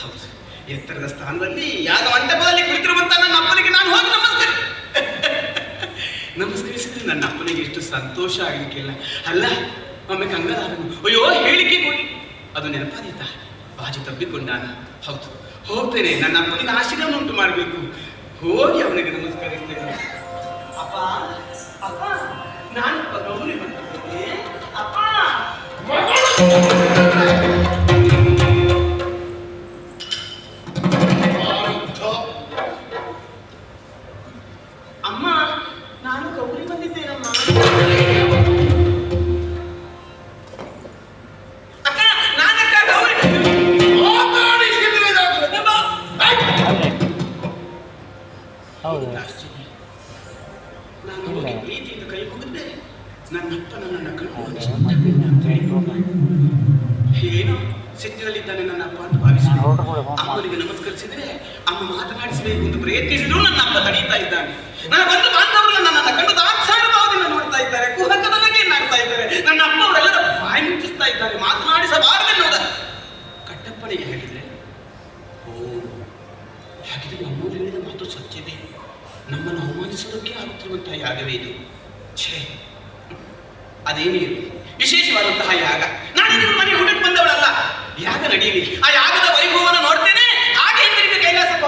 ಹೌದು. ಎತ್ತರದ ಸ್ಥಾನದಲ್ಲಿ ಯಾಗ ಮಂಟಪದಲ್ಲಿ ಕುಳಿತಿರುವಂತ ನನ್ನ ಅಪ್ಪನಿಗೆ ನಾನು ಹೋಗಿ ನಮಸ್ಕಾರ. ನಮಸ್ಕರಿಸಿದ್ರೆ ನನ್ನ ಅಪ್ಪನಿಗೆ ಎಷ್ಟು ಸಂತೋಷ ಆಗಲಿಕ್ಕಿಲ್ಲ ಅಲ್ಲ, ಒಮ್ಮೆ ಕಂಗಾಲಾದನು ಅಯ್ಯೋ, ಹೇಳಿಕೆ ಕೊಡಿ. ಅದು ನೆನಪಾದೀತ. ಬಾಜು ತಬ್ಬಿಕೊಂಡಾನ ಹೌದು, ಹೋಗ್ತೇನೆ. ನನ್ನ ಅಪ್ಪನಿಗೆ ಆಶೀರ್ವಾದ ಉಂಟು ಮಾಡಬೇಕು. ಹೋಗಿ ಅವನಿಗೆ ನಮಸ್ಕರಿಸ್ತೇನೆ. ಅಪ್ಪ ಅಪ್ಪ ನಾನು ಗೌರಿ ಬಂದಿದ್ದೇನೆ. ಅಪ್ಪ. పంపితేనమ్మా ಯಾಕೆಂದರೆ ನಮ್ಮ ಹೇಳಿದ ಮಾತು ಸತ್ಯವೇ? ನಮ್ಮನ್ನು ಅವಮಾನಿಸೋದಕ್ಕೆ ಆಗುತ್ತಿರುವಂತಹ ಯಾಗವೇ ಇದು? ಛೇ, ಅದೇನೇ ಇರಲಿ ವಿಶೇಷವಾದಂತಹ ಯಾಗ. ನಾನು ನಿಮ್ಮ ಮನೆ ಊಟಕ್ಕೆ ಬಂದವಳಲ್ಲ. ಯಾಗ ನಡೆಯಲಿ. ಆ ಯಾಗದ ವೈಭವವನ್ನು ನೋಡ್ತೇನೆ. ಹಾಗೆ ಕೈಲಾಸ ಕೈಲಾಸಕ್ಕೆ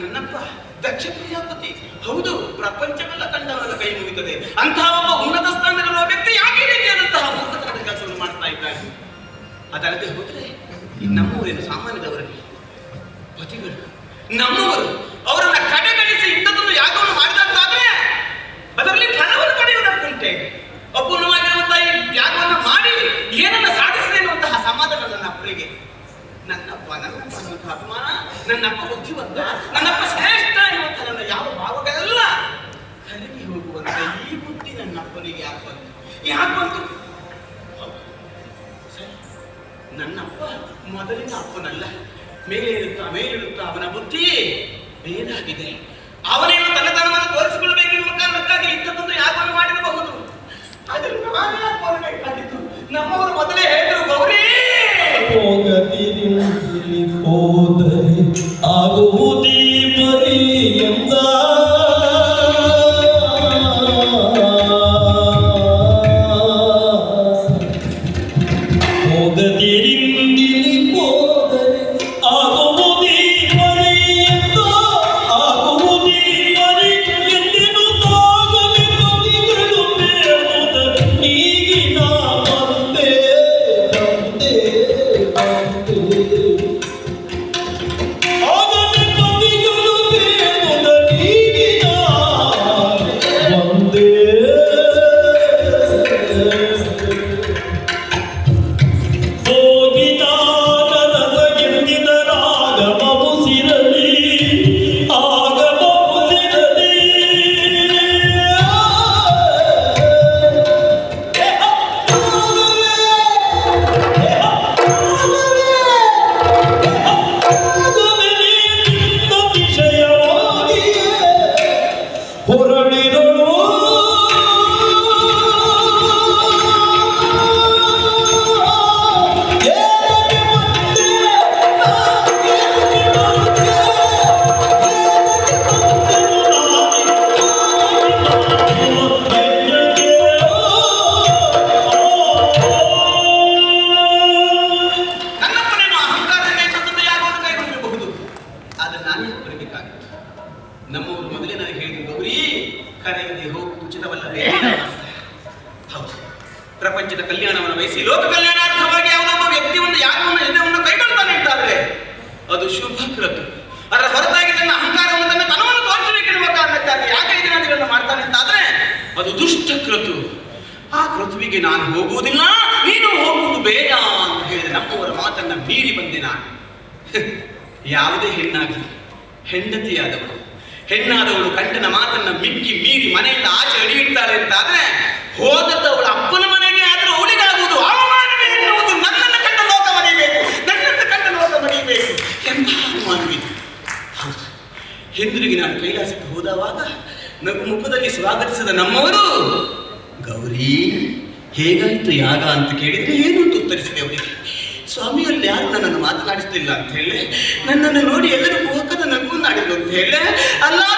ನನ್ನಪ್ಪ ದಕ್ಷ ಪ್ರಜಾಪತಿ ಹೌದು, ಪ್ರಪಂಚವೆಲ್ಲ ಕಂಡವರ ಕೈ ಮುಗಿತದೆ. ಅಂತಹ ಒಬ್ಬ ಉನ್ನತ ಸ್ಥಾನದಲ್ಲಿರುವ ವ್ಯಕ್ತಿ ಯಾಕೆ ರೀತಿಯಾದಂತಹ ಪುಸ್ತಕದ ಕೆಲಸವನ್ನು ಮಾಡ್ತಾ ಇದ್ದಾನೆ? ಅದಲ್ಲದೆ ಹೋದ್ರೆ, ಈ ನಮ್ಮವರೇನು ಸಾಮಾನ್ಯದವರಲ್ಲಿ ಪತಿಗಳು, ನಮ್ಮವರು ಅವರನ್ನ ಕಡೆಗಣಿಸಿ ಇಂಥದ್ದನ್ನು ಯಾಗವನ್ನು ಮಾಡಿದಂತಾದ್ರೆ, ಅದರಲ್ಲಿ ಫಲವನ್ನು ಪಡೆಯುವುದಕ್ಕುಂಟೆ ಅಪೂರ್ಣವಾಗಿರುವಂತಹ ಯಾಗವನ್ನು ಮಾಡಿ ಏನನ್ನ ಸಾಧಿಸಿದೆ ಎನ್ನುವಂತಹ ಸಮಾಧಾನ ನನ್ನ ಅಪ್ಪರಿಗೆ ನನ್ನಪ್ಪ ನನ್ನಪ್ಪ ಅಭಿಮಾನ ನನ್ನಪ್ಪ ಬುದ್ಧಿವಂತ, ನನ್ನಪ್ಪ ಶ್ರೇಷ್ಠ ಎನ್ನುವಂಥ ನನ್ನ ಯಾವ ಭಾವಗಳೆಲ್ಲ ಕರಗಿ ಹೋಗುವಂತ ಈ ಬುದ್ಧಿ ನನ್ನಪ್ಪನಿಗೆ ಯಾಕೆ ಬಂತು? ಯಾಕೆ ಬಂತು. ನನ್ನಪ್ಪ ಮೊದಲಿನ ಅಪ್ಪನಲ್ಲ. ಮೇಲೇರುತ್ತಾ ಮೇಲಿರುತ್ತಾ ಅವನ ಬುದ್ಧಿ ಬೇರಾಗಿದೆ ಅವನೇನು ತನ್ನತನವನ್ನು ತೋರಿಸಿಕೊಳ್ಳಬೇಕೆನ್ನುವ ಕಾರಣಕ್ಕಾಗಿ ಇಂಥದ್ದೊಂದು ಯಾಗವನ್ನು ಮಾಡಿರಬಹುದು. ಆದರೆ ನಾನೇ ಯಾಕೆ ಕಂಡಿದ್ದು. ನಮ್ಮವರು ಮೊದಲೇ ಹೇಳಿದ್ರು, ಗೌರಿ ಹೋದರೆ ಆಗುವುದೀ ಪ್ರಪಂಚದ ಕಲ್ಯಾಣವನ್ನು ವಹಿಸಿ ಲೋಕ ಕಲ್ಯಾಣಾರ್ಥವಾಗಿ ಯಾವುದೊಬ್ಬ ವ್ಯಕ್ತಿ ಒಂದು ಯಾಗವನ್ನು ಯಜ್ಞವನ್ನು ಕೈಗೊಳ್ತಾನೆ ಅಂತಾದ್ರೆ ಅದು ಶುಭ ಕೃತು. ಅದರ ಹೊರತಾಗಿ ತನ್ನ ಅಹಂಕಾರವನ್ನು ತನ್ನ ತನವನ್ನು ತೋರಿಸಬೇಕೆನ್ನುವ ಕಾರಣಕ್ಕಾಗಿ ಯಾಕೆ ಇದನ್ನು ಮಾಡ್ತಾನೆ ಅಂತಾದ್ರೆ ಅದು ದುಷ್ಟ ಕೃತು. ಆ ಕೃತುವಿಗೆ ನಾನು ಹೋಗುವುದಿಲ್ಲ, ನೀನು ಹೋಗುವುದು ಬೇಡ ಅಂತ ಹೇಳಿದ ನಮ್ಮವರ ಮಾತನ್ನ ಮೀರಿ ಬಂದೆ ನಾನು. ಯಾವುದೇ ಹೆಣ್ಣಾಗಲಿ, ಹೆಂಡತಿಯಾದವಳು, ಹೆಣ್ಣಾದವಳು ಕಂಡನ ಮಾತನ್ನ ಮಿಕ್ಕಿ ಮೀರಿ ಮನೆಯಿಂದ ಆಚೆ ಅಡಿಯಿಡ್ತಾಳೆ ಅಂತಾದ್ರೆ ಹೋದದ್ದವಳ ಅಪ್ಪನ ಮನೆಗೆ ಆದ್ರೂ ಅವಳಿಗಾಗುವುದು ಅವಮಾನವೇ ಎನ್ನುವುದು ನನ್ನನ್ನು ಕಂಡ ಲೋಕ ಮರೆಯಬೇಕು ನನ್ನನ್ನು ಕಂಡ ಲೋಕ ಮರೆಯಬೇಕು ಅವಮಾನವಿದೆ ಹೌದು. ಹಿಂದಿರುಗಿ ನಾನು ಕೈಲಾಸಕ್ಕೆ ಹೋದವಾಗ ನಗು ಮುಖದಲ್ಲಿ ಸ್ವಾಗತಿಸಿದ ನಮ್ಮವರು. ಗೌರಿ, ಹೇಗಾಯ್ತು ಯಾಗ ಅಂತ ಕೇಳಿದ್ರೆ ಏನು ಅಂತ ಉತ್ತರಿಸಿದೆ ಅವರಿಗೆ. ಸ್ವಾಮಿಯಲ್ಲಿ ಯಾರು ನನ್ನನ್ನು ಮಾತನಾಡಿಸ್ತಿಲ್ಲ ಅಂತ ಹೇಳಿ, ನನ್ನನ್ನು ನೋಡಿ ಎಲ್ಲರೂ ಕುಹಕದ ನಗುವನ್ನಾಡಿದ್ರು ಅಂತ ಹೇಳಿ ಅಲ್ಲಾದ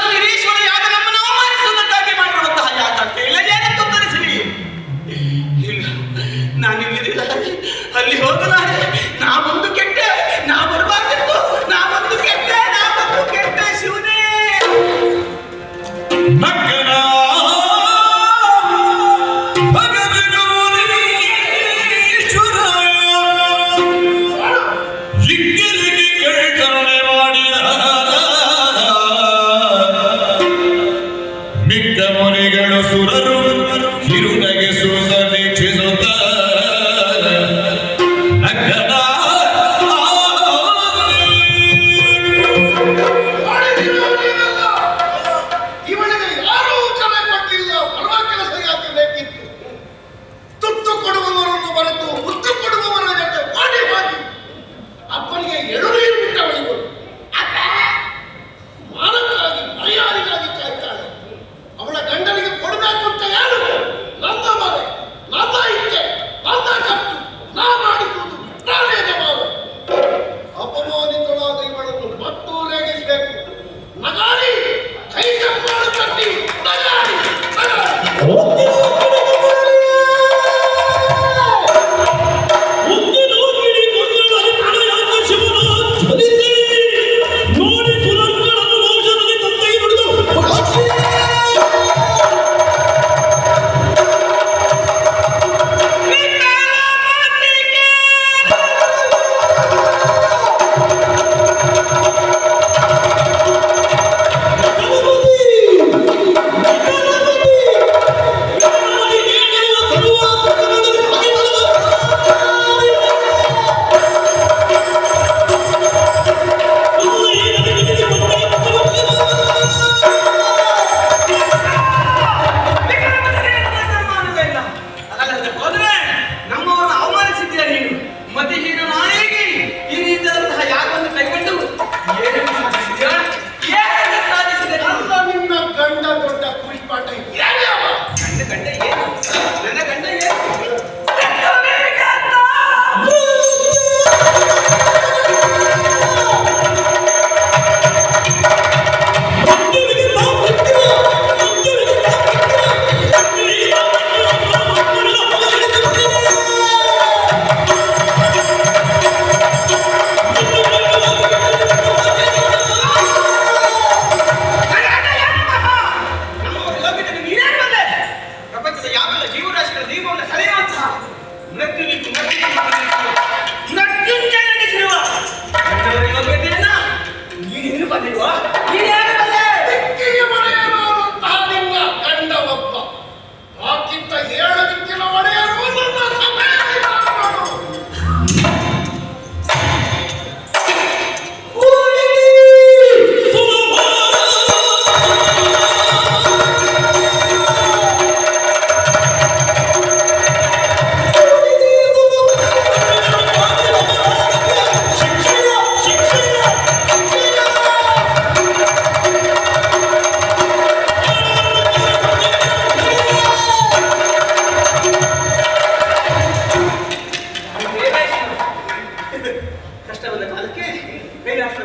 Zikri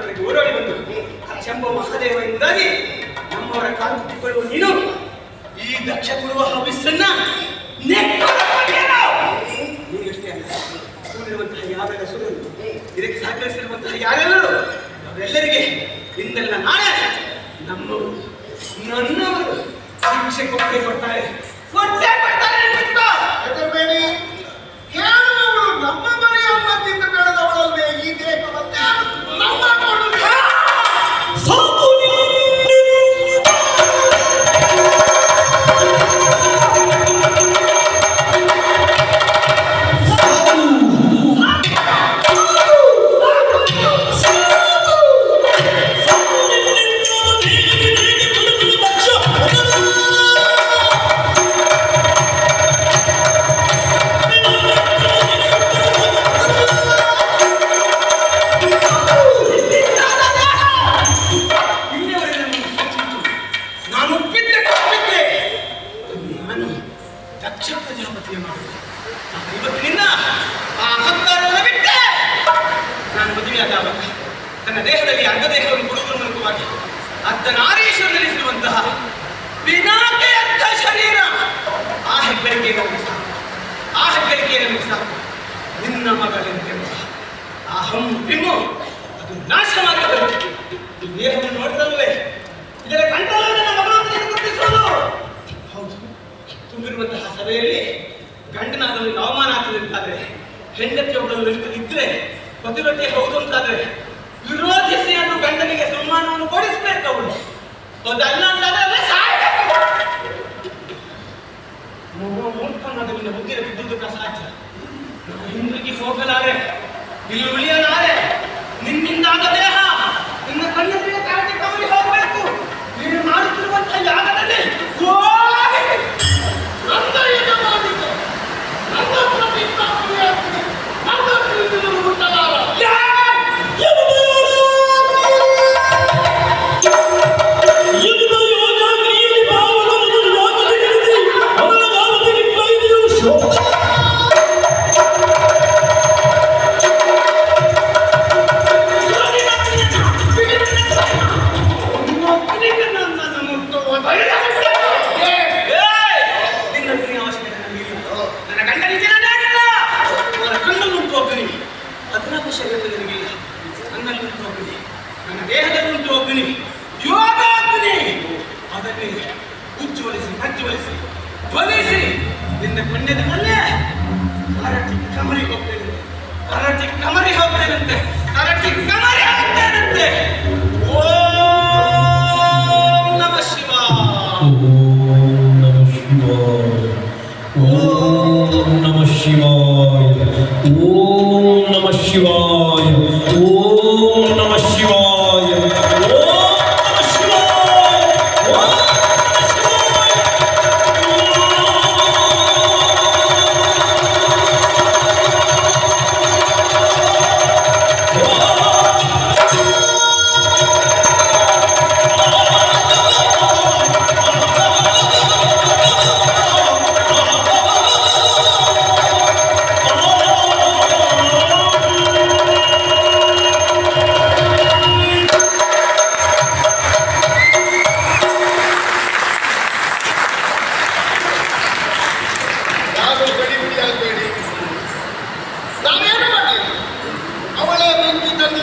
ಕಡೆಗೆ ಓಡಾಡಿ ಬಂದು ಚೆಂಬ ಮಹಾದೇವ ಎಂಬುದಾಗಿ ನಮ್ಮವರ ಕಾಲು ಕುಟ್ಟಿಕೊಳ್ಳುವ ನೀನು, ಈ ದಕ್ಷ ಕೊಡುವ ಹವಿಸ್ಸನ್ನ ನೀನಷ್ಟೇ ಅಲ್ಲ ಇದಕ್ಕೆ ಸಹಕರಿಸಿರುವಂತಹ ಯಾರೆಲ್ಲರೂ? ಅವರೆಲ್ಲರಿಗೆ ಇಂದೆಲ್ಲ ನಾಳೆ ನಮ್ಮವರು, ನನ್ನವರು ಶಿಕ್ಷೆ ಕೊಟ್ಟೆ ಕೊಡ್ತಾರೆ. ಕೊಡ್ತೇ ಕೊಡ್ತಾರೆ ನಮ್ಮ ಹೆಂಡತಿ ಒಬ್ಬರು ಇದ್ರೆ ಪತಿವತಿ ಹೌದು ಅಂತಾದ್ರೆ ವಿರೋಧಿಸಿ ಅದು ಗಂಡನಿಗೆ ಸನ್ಮಾನವನ್ನು ಕೊಡಿಸ್ಬೇಕು ಅವಳು. ಅದಲ್ಲ ಅಂತಾದ್ರೆ ಮೂರ್ಖನಾದರಿಂದ ಬುದ್ಧಿರ ಬಿದ್ದುದಕ್ಕೆ ಸಾಧ್ಯ ಹಿಂದಿರುಗಿ ಹೋಗಲಾರೆ, ಇಲ್ಲಿ ಉಳಿಯಲಾರೆ.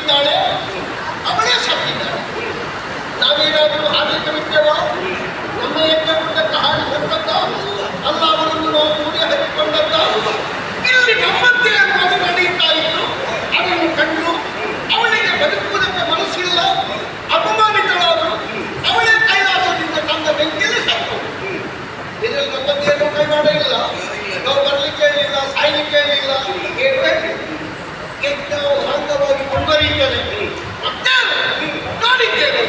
ಸತ್ತಿದ್ದಾಳೆ ಅವಳೇ ಸತ್ತಿದ್ದಾಳೆ ನಾವೇನಾದರೂ ಆಡಳಿತ ಬಿಟ್ಟೇವೋ ನಮ್ಮ ಯಜ್ಞ ಕುಟುಂಬಕ್ಕೆ ಹಾಡಿ ಅಲ್ಲ ಅವರನ್ನು ನಾವು ಕೂಡಿ ಹಾಕಿಕೊಂಡದ್ದ, ಇಲ್ಲಿ ನಮ್ಮಂತೆ ಅನ್ನೋದು ನಡೆಯುತ್ತಾ ಇತ್ತು ಅದನ್ನು ಕಂಡು ಅವಳಿಗೆ ಬದುಕುವುದಕ್ಕೆ ಮನಸ್ಸಿಲ್ಲ, ಅಪಮಾನಿತಳಾದರು, ಅವಳೇ ಕೈಲಾಸದಿಂದ ತಂದ ಬೆಂಕಿಯಲ್ಲಿ ಸತ್ತು ಇದರಲ್ಲಿ ನಮ್ಮಂತೆಯನ್ನು ಕೈ ಮಾಡಲಿಲ್ಲ ನಾವು ಬರಲಿಕ್ಕೆ ಹೇಳಿಲ್ಲ ಸಾಯ್ಲಿಕ್ಕೆ ಹೇಳಿಲ್ಲ ಕೇಳಬೇಕು ಹೋಗಿ ಮುಂದುವರಿಯುತ್ತದೆ ಮತ್ತೆ ನೋಡಿದ್ದೇವೆ